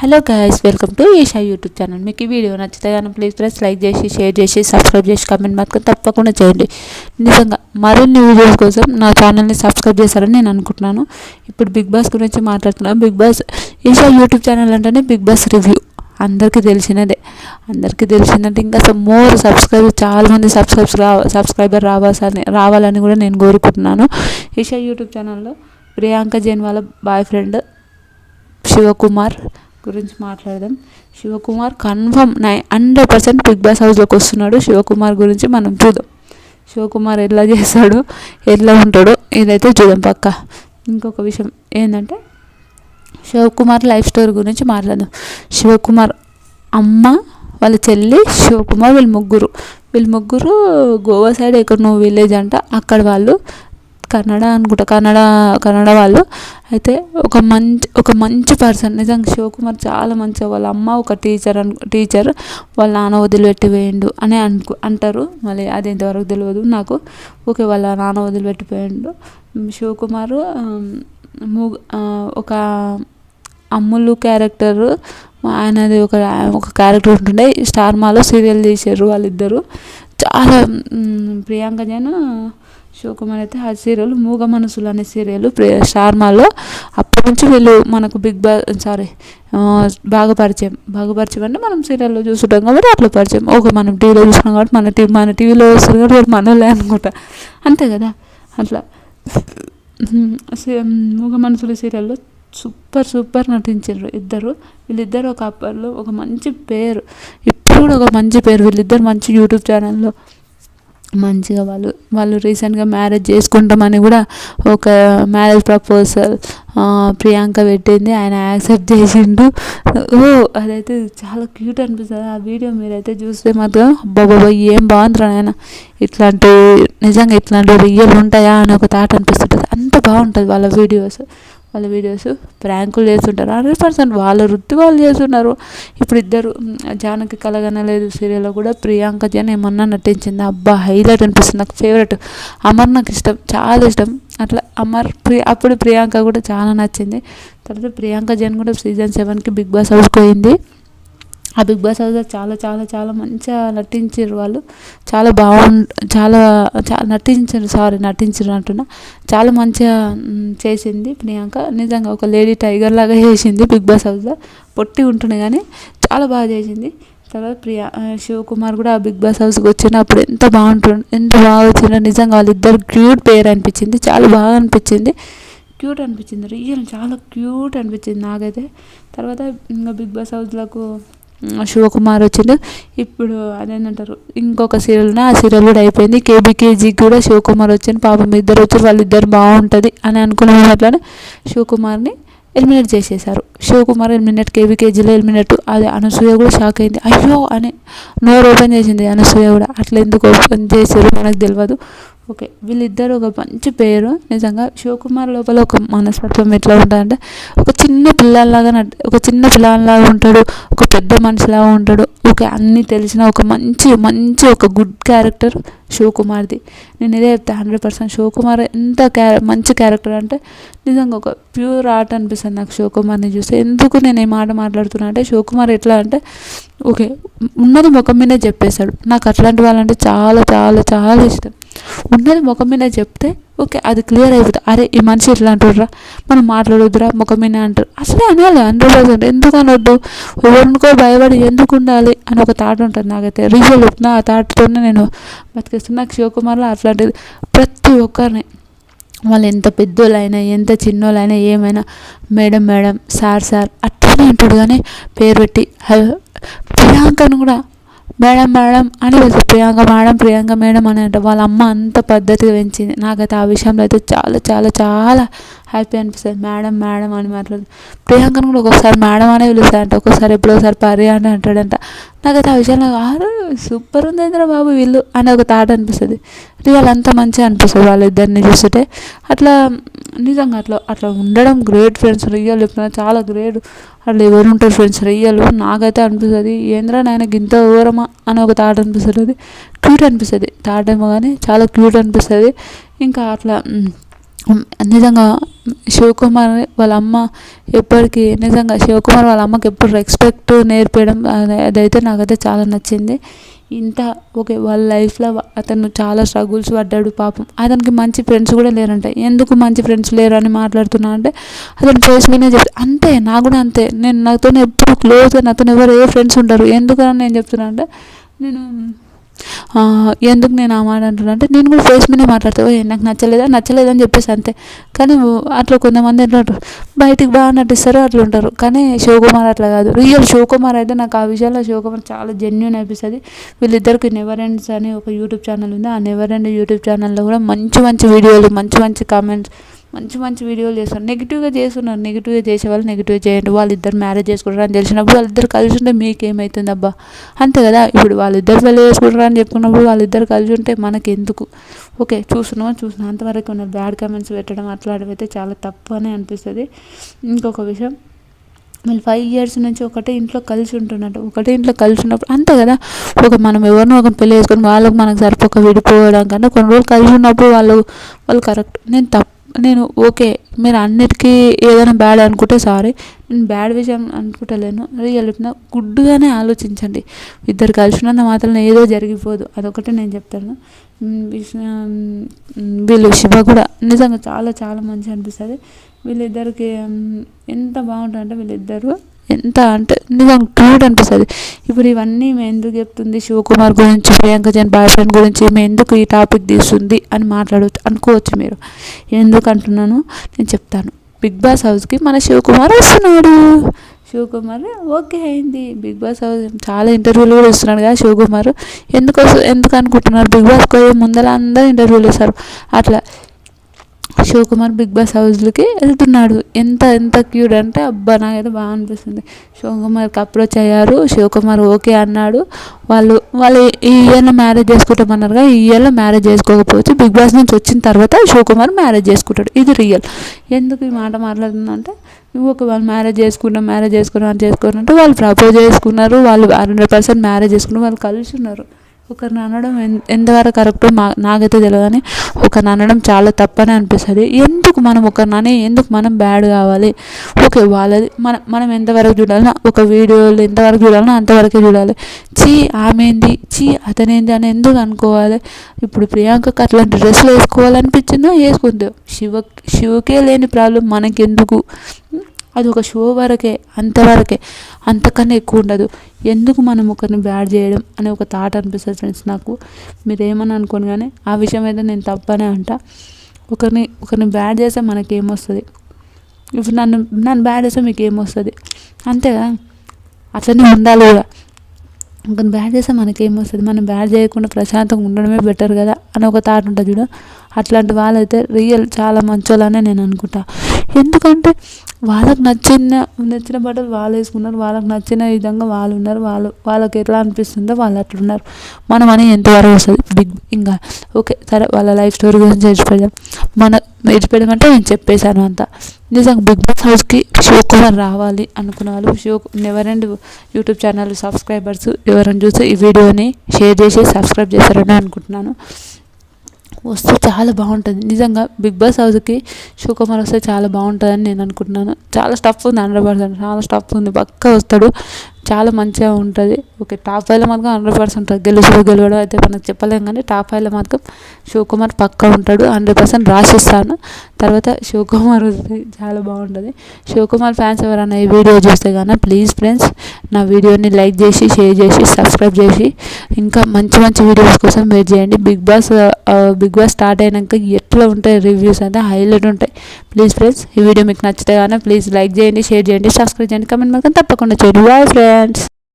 Hello guys welcome to Eesha YouTube channel మీకు ఈ video నచ్చితే కానీ ప్లీజ్ ప్రెస్ లైక్ చేసి షేర్ చేసి సబ్స్క్రైబ్ చేసి కమెంట్ మాత్రం తప్పకుండా చేయండి. నిజంగా మరిన్ని వీడియోస్ కోసం నా ఛానల్ని సబ్స్క్రైబ్ చేశారని నేను అనుకుంటున్నాను. ఇప్పుడు బిగ్ బాస్ గురించి మాట్లాడుతున్నాను Big Boss Eesha YouTube channel అంటేనే బిగ్ బాస్ రివ్యూ అందరికీ తెలిసినదే. అందరికీ తెలిసిందంటే ఇంకా అసలు మోర్ సబ్స్క్రైబర్ చాలామంది సబ్స్క్రైబ్స్ రా సబ్స్క్రైబర్ రావాల్సని రావాలని కూడా నేను కోరుకుంటున్నాను. ఈషా యూట్యూబ్ ఛానల్లో ప్రియాంక జైన్ వాళ్ళ బాయ్ ఫ్రెండ్ శివకుమార్ గురించి మాట్లాడదాం. శివకుమార్ కన్ఫర్మ్ నై హండ్రెడ్ పర్సెంట్ బిగ్ బాస్ హౌస్లోకి వస్తున్నాడు. శివకుమార్ గురించి మనం చూద్దాం. శివకుమార్ ఎలా చేస్తాడో? ఎలా ఉంటాడో ఇదైతే చూద్దాం పక్క. ఇంకొక విషయం ఏంటంటే శివకుమార్ లైఫ్ స్టోరీ గురించి మాట్లాడదాం. శివకుమార్ అమ్మ వాళ్ళ చెల్లి శివకుమార్ వీళ్ళు ముగ్గురు. వీళ్ళు ముగ్గురు గోవా సైడ్ ఎక్కడనో విలేజ్ అంట. అక్కడ వాళ్ళు కన్నడ అనుకుంటా. కన్నడ కన్నడ వాళ్ళు. అయితే ఒక మంచి ఒక మంచి పర్సన్. నిజంగా శివకుమార్ చాలా మంచి వాళ్ళ అమ్మ ఒక టీచర్ అను టీచర్. వాళ్ళ నాన్న వదిలిపెట్టి పోయిండు అని అనుకు అంటారు. మళ్ళీ అది ఇంతవరకు తెలియదు నాకు. ఓకే వాళ్ళ నాన్న వదిలిపెట్టిపోయిండు. శివకుమారు మూగ ఒక అమ్ములు క్యారెక్టర్. ఆయనది ఒక ఒక క్యారెక్టర్ ఉంటుండే. స్టార్ మాలో సీరియల్ తీసారు వాళ్ళిద్దరు. చాలా ప్రియాంక జైన్ శివకుమార్ అయితే ఆ సీరియల్ మూగ మనసులు అనే సీరియల్ స్టార్ మాలో అప్పటి నుంచి వీళ్ళు మనకు బిగ్ బా సారీ బాగా పరిచయం బాగా పరిచయం అంటే మనం సీరియల్లో చూస్తుంటాం కాబట్టి అట్లా పరిచయం. ఓకే మనం టీవీలో చూసినాం కాబట్టి మన టీవీ మన టీవీలో వస్తుంది కాబట్టి మనలే అనుకుంటా. అంతే కదా? అట్లా. మూగ మనసులు సీరియల్లో సూపర్ సూపర్ నటించారు ఇద్దరు. వీళ్ళిద్దరు ఒక అప్పట్లో ఒక మంచి పేరు. ఇప్పుడు కూడా ఒక మంచి పేరు. వీళ్ళిద్దరు మంచి యూట్యూబ్ ఛానల్లో మంచిగా వాళ్ళు వాళ్ళు రీసెంట్గా మ్యారేజ్ చేసుకుంటామని కూడా ఒక మ్యారేజ్ ప్రపోజల్ ప్రియాంక పెట్టింది. ఆయన యాక్సెప్ట్ చేసిండు. ఓ అదైతే చాలా క్యూట్ అనిపిస్తుంది. ఆ వీడియో మీరైతే చూస్తే మాత్రం అబ్బాబాబా ఏం బాగుందిరా ఆయన ఇట్లాంటి నిజంగా ఇట్లాంటి రియల్ ఉంటాయా అని ఒక థాట్ అనిపిస్తుంటుంది. అంత బాగుంటుంది వాళ్ళ వీడియోస్ వాళ్ళ వీడియోస్ ప్రాంకులు చేస్తుంటారు. హండ్రెడ్ పర్సెంట్ వాళ్ళ వృత్తి వాళ్ళు చేస్తున్నారు. ఇప్పుడు ఇద్దరు జానకి కలగనలేదు సీరియల్లో కూడా ప్రియాంక జన్ ఏమన్నా నటించింది? అబ్బా హైలైట్ అనిపిస్తుంది. నాకు ఫేవరెట్ అమర్ నాకు ఇష్టం చాలా ఇష్టం. అట్లా అమర్ ప్రియా అప్పుడు ప్రియాంక కూడా చాలా నచ్చింది. తర్వాత ప్రియాంక జన్ కూడా సీజన్ సెవెన్కి బిగ్ బాస్ హౌస్కి పోయింది. ఆ బిగ్ బాస్ హౌస్లో చాలా చాలా చాలా మంచిగా నటించారు వాళ్ళు. చాలా బాగుం చాలా చాలా నటించారు సారీ నటించారు అంటున్నా. చాలా మంచిగా చేసింది ప్రియాంక. నిజంగా ఒక లేడీ టైగర్ లాగా చేసింది బిగ్ బాస్ హౌస్లో పొట్టి ఉంటుండే కానీ చాలా బాగా చేసింది. తర్వాత ప్రియా శివకుమార్ కూడా ఆ బిగ్ బాస్ హౌస్కి వచ్చినప్పుడు ఎంత బాగుంటుండే ఎంత బాగా వచ్చిందో నిజంగా వాళ్ళిద్దరు క్యూట్ పేరు అనిపించింది. చాలా బాగా అనిపించింది. క్యూట్ అనిపించింది రియల్ చాలా క్యూట్ అనిపించింది నాకైతే. తర్వాత ఇంకా బిగ్ బాస్ హౌస్లకు శివకుమార్ వచ్చిండు. ఇప్పుడు అదేనంటారు ఇంకొక సీరియల్ ఉన్నాయి ఆ సీరియల్ కూడా అయిపోయింది. కేబీకేజీకి కూడా శివకుమార్ వచ్చింది పాపం ఇద్దరు వచ్చి వాళ్ళిద్దరు బాగుంటుంది అని అనుకున్న అట్లానే శివకుమార్ని ఎలిమినేట్ చేసేశారు. శివకుమార్ ఎలిమినేట్ కేబీకేజీలో ఎలిమినేట్ అది అనసూయ కూడా షాక్ అయింది. అయ్యో అని నోరు ఓపెన్ చేసింది అనసూయ కూడా. అట్లా ఎందుకు ఓపెన్ చేసారు మనకు తెలియదు ఓకే వీళ్ళిద్దరు ఒక మంచి పేరు. నిజంగా శివకుమార్ లోపల ఒక మనస్తత్వం ఎట్లా ఉంటుందంటే ఒక చిన్న పిల్లల్లాగా ఒక చిన్న పిల్లల్లాగా ఉంటాడు ఒక పెద్ద మనిషిలాగా ఉంటాడు. ఓకే అన్నీ తెలిసిన ఒక మంచి మంచి ఒక గుడ్ క్యారెక్టర్ శివకుమార్ది. నేను ఇదే చెప్తా హండ్రెడ్ పర్సెంట్. శివకుమార్ ఎంత క్యారె మంచి క్యారెక్టర్ అంటే నిజంగా ఒక ప్యూర్ ఆర్ట్ అనిపిస్తుంది నాకు శివకుమార్ని చూస్తే. ఎందుకు నేను ఈ మాట మాట్లాడుతున్నా అంటే శివకుమార్ ఎట్లా అంటే ఓకే ఉన్నది ముఖం మీదే చెప్పేశాడు. నాకు అట్లాంటి వాళ్ళంటే చాలా చాలా చాలా ఇష్టం. ఉన్నది ముఖం మీద చెప్తే ఓకే అది క్లియర్ అయిపోతుంది. అరే ఈ మనిషి ఇట్లా అంటుర్రా మనం మాట్లాడొద్దురా ముఖం మీద అంటారు. అసలే అనాలి హండ్రెడ్ పర్సెంట్ ఎందుకు అనొద్దు? ఎవరికో భయపడి ఎందుకు ఉండాలి అని ఒక థాట్ ఉంటుంది నాకైతే. రీజన్ చెప్తున్నా ఆ థాట్తోనే నేను బతికేస్తున్నా. శివకుమార్లో అట్లాంటిది ప్రతి ఒక్కరిని. వాళ్ళు ఎంత పెద్దోళ్ళైనా ఎంత చిన్నోళ్ళైనా ఏమైనా మేడం మేడం సార్ సార్ అట్లనే అంటాడు. కానీ పేరు పెట్టి ప్రియాంకను కూడా మేడం మేడం అని వెళ్తారు ప్రియాంక మేడం ప్రియాంక మేడం అని అంటే వాళ్ళ అమ్మ అంత పద్ధతిగా పెంచింది. నాకైతే ఆ విషయంలో అయితే చాలా చాలా చాలా హ్యాపీ అనిపిస్తుంది. మేడం మేడం అని మాట్లాడు ప్రియాంకను కూడా ఒక్కొక్కసారి మేడం అనే పిలుస్తాడంట ఒక్కొక్కసారి ఎప్పుడోసారి పరి అని అంటాడంట. నాకైతే ఆ విషయంలో ఆరు సూపర్ ఉంది బాబు వీళ్ళు అని ఒక థాట్ అనిపిస్తుంది. రియల్ అంత మంచిగా అనిపిస్తుంది వాళ్ళిద్దరిని చూస్తుంటే. అట్లా నిజంగా అట్లా అట్లా ఉండడం గ్రేట్ ఫ్రెండ్స్ రియల్ చెప్తున్నా చాలా గ్రేట్ అట్లా ఎవరు ఉంటారు ఫ్రెండ్స్ రియల్ నాకైతే అనిపిస్తుంది ఏంద్రా నాయన గింత ఊరమా అని ఒక థాట్ అనిపిస్తుంది. క్యూట్ అనిపిస్తుంది. థాట్ ఏమో కానీ చాలా క్యూట్ అనిపిస్తుంది. ఇంకా అట్లా నిజంగా శివకుమార్ వాళ్ళ అమ్మ ఎప్పటికీ నిజంగా శివకుమార్ వాళ్ళ అమ్మకి ఎప్పుడు రెస్పెక్ట్ నేర్పించడం అదైతే నాకైతే చాలా నచ్చింది. ఇంత ఓకే వాళ్ళ లైఫ్లో అతను చాలా స్ట్రగుల్స్ పడ్డాడు పాపం. అతనికి మంచి ఫ్రెండ్స్ కూడా లేరంట. ఎందుకు మంచి ఫ్రెండ్స్ లేరు అని మాట్లాడుతున్నా అంటే అతను ఫేస్ మీదనే చెప్తా అంతే నా కూడా అంతే. నేను నాతో ఎప్పుడు క్లోజ్గా నాతో ఎవరు ఏ ఫ్రెండ్స్ ఉంటారు ఎందుకని నేను చెప్తున్నా అంటే నేను ఎందుకు నేను ఆ మాట అంటున్నా? అంటే నేను కూడా ఫేస్ మీదే మాట్లాడతా. నాకు నచ్చలేదా? నచ్చలేదని చెప్పేసి అంతే. కానీ అట్లా కొంతమంది ఏంటంటారు? బయటికి బాగా నటిస్తారు అట్లా ఉంటారు. కానీ శివకుమార్ అట్లా కాదు. రియల్ శివకుమార్ అయితే నాకు ఆ విషయంలో శివకుమార్ చాలా జెన్యున్ అనిపిస్తుంది. వీళ్ళిద్దరికి నెవర్ ఎండ్స్ అని ఒక యూట్యూబ్ ఛానల్ ఉంది. ఆ నెవర్ ఎండ్ యూట్యూబ్ ఛానల్లో కూడా మంచి మంచి వీడియోలు మంచి మంచి కామెంట్స్ మంచి మంచి వీడియోలు చేస్తారు నెగిటివ్గా చేస్తున్నారు. నెగిటివ్గా చేసే వాళ్ళు నెగిటివ్గా చేయండి. వాళ్ళిద్దరు మ్యారేజ్ చేసుకుంటారు అని తెలిసినప్పుడు వాళ్ళిద్దరు కలిసి ఉంటే మీకేమవుతుంది అబ్బా అంతే కదా? ఇప్పుడు వాళ్ళిద్దరు పెళ్ళి చేసుకుంటారు అని చెప్పుకున్నప్పుడు వాళ్ళిద్దరు కలిసి ఉంటే మనకి ఎందుకు ఓకే చూస్తున్నామా చూస్తున్నాం. అంతవరకు ఉన్న బ్యాడ్ కామెంట్స్ పెట్టడం అట్లాంటివి అయితే చాలా తప్పు అని అనిపిస్తుంది. ఇంకొక విషయం. వీళ్ళు ఫైవ్ ఇయర్స్ నుంచి ఒకటే ఇంట్లో కలిసి ఉంటున్నట్టు. ఒకటే ఇంట్లో కలిసి ఉన్నప్పుడు అంతే కదా? ఒక మనం ఎవరినో ఒక పెళ్ళి చేసుకొని వాళ్ళకి మనకు సరిపోక విడిపోవడం కన్నా కొన్ని రోజులు కలిసి ఉన్నప్పుడు వాళ్ళు వాళ్ళు కరెక్ట్ నేను తప్పు నేను ఓకే మీరు అన్నిటికీ ఏదైనా బ్యాడ్ అనుకుంటే సారీ నేను బ్యాడ్ విషయం అనుకుంటలేను. రియల్ చెప్తున్నా గుడ్డుగానే ఆలోచించండి. ఇద్దరు కలిసినంత మాత్రం ఏదో జరిగిపోదు. అదొకటి నేను చెప్తాను. వీళ్ళు శివ కూడా నిజంగా చాలా చాలా మంచిగా అనిపిస్తుంది. వీళ్ళిద్దరికి ఎంత బాగుంటుందంటే వీళ్ళిద్దరు ఎంత అంటే నిజంగా క్యూట్ అనిపిస్తుంది. ఇప్పుడు ఇవన్నీ మేము ఎందుకు చెప్తుంది? శివకుమార్ గురించి ప్రియాంక జన్ బాయ్ ఫ్రెండ్ గురించి మేము ఎందుకు ఈ టాపిక్ తీస్తుంది అని మాట్లాడవచ్చు అనుకోవచ్చు మీరు. ఎందుకు అంటున్నాను? నేను చెప్తాను. బిగ్ బాస్ హౌస్కి మన శివకుమార్ వస్తున్నాడు. శివకుమార్ ఓకే అయింది. బిగ్ బాస్ హౌస్ చాలా ఇంటర్వ్యూలు కూడా ఇస్తున్నాడు కదా శివకుమార్. ఎందుకు ఎందుకు అనుకుంటున్నారు? బిగ్ బాస్కి ముందర అందరూ ఇంటర్వ్యూలు ఇస్తారు. అట్లా శివకుమార్ బిగ్ బాస్ హౌస్లోకి వెళ్తున్నాడు. ఎంత ఎంత క్యూట్ అంటే అబ్బా నాకైతే బాగా అనిపిస్తుంది. శివకుమార్కి అప్రోచ్ అయ్యారు. శివకుమార్ ఓకే అన్నాడు. వాళ్ళు వాళ్ళు ఈ ఇయర్లో మ్యారేజ్ చేసుకుంటామన్నారుగా ఈ ఇయర్లో మ్యారేజ్ చేసుకోకపోవచ్చు. బిగ్ బాస్ నుంచి వచ్చిన తర్వాత శివకుమార్ మ్యారేజ్ చేసుకుంటాడు. ఇది రియల్. ఎందుకు ఈ మాట మాట్లాడుతుందంటే నువ్వు ఒక వాళ్ళు మ్యారేజ్ చేసుకున్నాం మ్యారేజ్ చేసుకున్నాం అని చేసుకున్నట్టు వాళ్ళు ప్రపోజ్ చేసుకున్నారు. వాళ్ళు హండ్రెడ్ పర్సెంట్ మ్యారేజ్ చేసుకున్నారు. వాళ్ళు కలిసి ఉన్నారు. ఒకరిని అనడం ఎంతవరకు కరెక్టో మా నాకైతే తెలియదు కానీ ఒకరిని అనడం చాలా తప్పని అనిపిస్తుంది. ఎందుకు మనం ఒకరిని అని ఎందుకు మనం బ్యాడ్ కావాలి? ఓకే వాళ్ళది మనం మనం ఎంతవరకు చూడాలన్నా ఒక వీడియోలు ఎంతవరకు చూడాలన్నా అంతవరకే చూడాలి. చీ ఆమెంది? చీ అతనేంది అని ఎందుకు అనుకోవాలి? ఇప్పుడు ప్రియాంకకు అట్లాంటి డ్రెస్సులు వేసుకోవాలనిపించిందో? వేసుకుంది. శివ శివకే లేని ప్రాబ్లం మనకెందుకు? అది ఒక షో వరకే అంతవరకే అంతకన్నా ఎక్కువ ఉండదు. ఎందుకు మనం ఒకరిని బ్యాడ్ చేయడం అనే ఒక థాట్ అనిపిస్తుంది ఫ్రెండ్స్ నాకు. మీరు ఏమని అనుకోని కానీ ఆ విషయం అయితే నేను తప్పనే అంట. ఒకరిని ఒకరిని బ్యాడ్ చేస్తే మనకేమొస్తుంది? ఇప్పుడు నన్ను నన్ను బ్యాడ్ చేస్తే మీకు ఏమొస్తుంది అంతే కదా? అట్లనే ఉండాలి కూడా. ఒకరిని బ్యాడ్ చేస్తే మనకేమొస్తుంది? మనం బ్యాడ్ చేయకుండా ప్రశాంతంగా ఉండడమే బెటర్ కదా? అని ఒక థాట్ ఉంటుంది చూడ. అట్లాంటి వాళ్ళైతే రియల్ చాలా మంచోళ్ళనే నేను అనుకుంటా. ఎందుకంటే వాళ్ళకి నచ్చిన నచ్చిన బట్టలు వాళ్ళు వేసుకున్నారు వాళ్ళకి నచ్చిన విధంగా వాళ్ళు ఉన్నారు వాళ్ళు వాళ్ళకి ఎట్లా అనిపిస్తుందో వాళ్ళు అట్లున్నారు. మన మనీ ఎంతవరకు వస్తుంది? బిగ్ ఇంకా ఓకే సరే వాళ్ళ లైఫ్ స్టోరీ గురించి విడిచిపెడదాం మన విడిచిపెడదాం అంటే నేను చెప్పేశాను అంతా. నిజంగా బిగ్ బాస్ హౌస్కి శివకుమార్ రావాలి అనుకున్న వాళ్ళు Shiva never YouTube channel subscribers ఎవరైనా చూస్తే ఈ వీడియోని షేర్ చేసి సబ్స్క్రైబ్ చేస్తారని అనుకుంటున్నాను. వస్తే చాలా బాగుంటుంది. నిజంగా బిగ్ బాస్ హౌస్కి శివకుమార్ వస్తే చాలా బాగుంటుందని నేను అనుకుంటున్నాను. చాలా స్టఫ్ ఉంది హండ్రెడ్ పర్సెంట్ చాలా స్టఫ్ ఉంది. పక్క వస్తాడు. చాలా మంచిగా ఉంటుంది. ఓకే టాప్ ఫైవ్లో మాత్రం హండ్రెడ్ పర్సెంట్ గెలుచుడు గెలవడం అయితే మనకు చెప్పలేం కానీ టాప్ ఫైవ్లో మాత్రం శివకుమార్ పక్కా ఉంటాడు. హండ్రెడ్ పర్సెంట్ రాసిస్తాను. తర్వాత శివకుమార్ వస్తే చాలా బాగుంటుంది. శివకుమార్ ఫ్యాన్స్ ఎవరైనా ఈ వీడియో చూస్తే కానీ ప్లీజ్ ఫ్రెండ్స్ నా వీడియోని లైక్ చేసి షేర్ చేసి సబ్స్క్రైబ్ చేసి ఇంకా మంచి మంచి వీడియోస్ కోసం వెయిట్ చేయండి. Big Boss Big Boss start అయినాక ఎట్లా ఉంటాయి రివ్యూస్ అంటే హైలైట్ ఉంటాయి. ప్లీజ్ ఫ్రెండ్స్ ఈ వీడియో మీకు నచ్చితే కానీ ప్లీజ్ లైక్ చేయండి షేర్ చేయండి సబ్స్క్రైబ్ చేయండి కమెంట్ మాత్రం తప్పకుండా చేయండి. Bye friends.